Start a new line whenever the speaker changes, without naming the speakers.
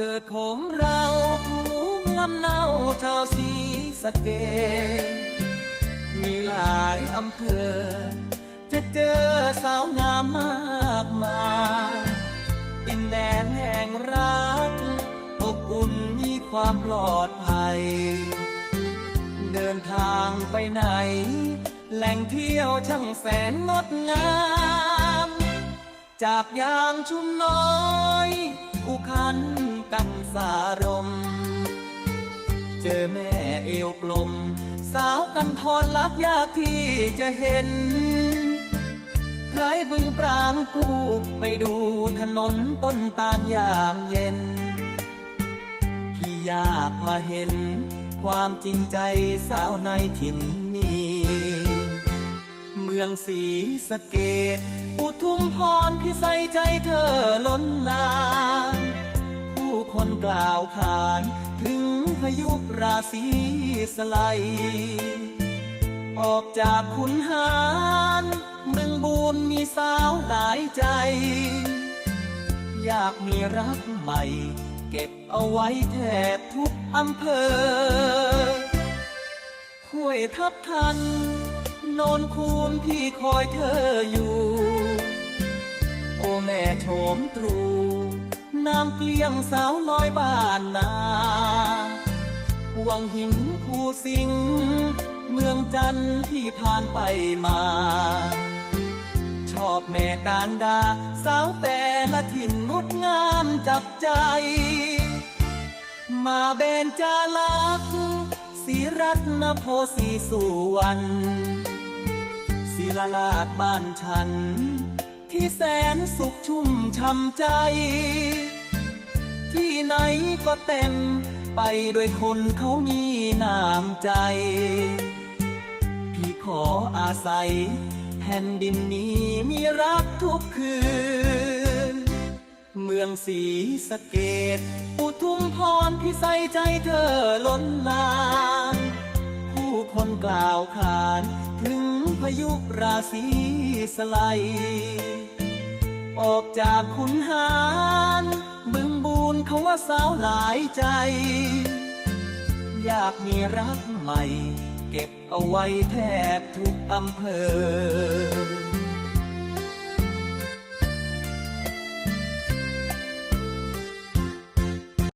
เกิดของเราภูมิลำเนาชาวศรีสะเกษมีหลายอำเภอ จะเจอสาวงามมากมายดินแดนแห่งรักอบอุ่นมีความปลอดภัย เดินทางไปไหน แหล่งเที่ยวช่างแสนงดงาม จากยางชุมน้อยอุคัน กันสารม เจอแม่เอวกลม สาวกันทอนลักยากที่จะเห็น ใครบึงปรางกูไปดูถนนต้นตาลยามเย็น ที่ยากมาเห็น ความจริงใจสาวในถิ่นนี้เมืองศรีสะเกดอุทุมพรที่ใส่ใจเธอล้นลามผู้ คนกล่าวขาน ถึงพายุราศีสไลด์ออกจากขุนหารเมืองบูนมีสาวหลายใจ อยากมีรักใหม่ เก็บเอาไว้แทบทุกอำเภอห้วยทับทัน โนนคูนที่คอยเธออยู่ โอแม่โฉมตรู น้ำเกลี้ยงสาวลอยบ้านนาวังหินภูสิง เมืองจันทร์ที่ผ่านไปมา ชอบแม่การดา สาวแต่ละถิ่นงดงามจับใจ มาเบนจาลักศิรัตนโพสีสุวรรณศิลาลาดบ้านฉัน ที่แสนสุขชุ่มช่ำใจ ก็เต็ม ไปด้วยคนเขามีน้ำใจ พี่ขออาศัย แผ่นดินนี้มีรักทุกคืน เมืองศรีสะเกดอุทุมพรที่ใส่ใจเธอล้นลามผู้คนกล่าวขาน ถึงพายุราศีสไลด์ออกจากขุนหา ว่าสาวหลายใจ อยากมีรักใหม่ เก็บเอาไว้แทบทุกอำเภอ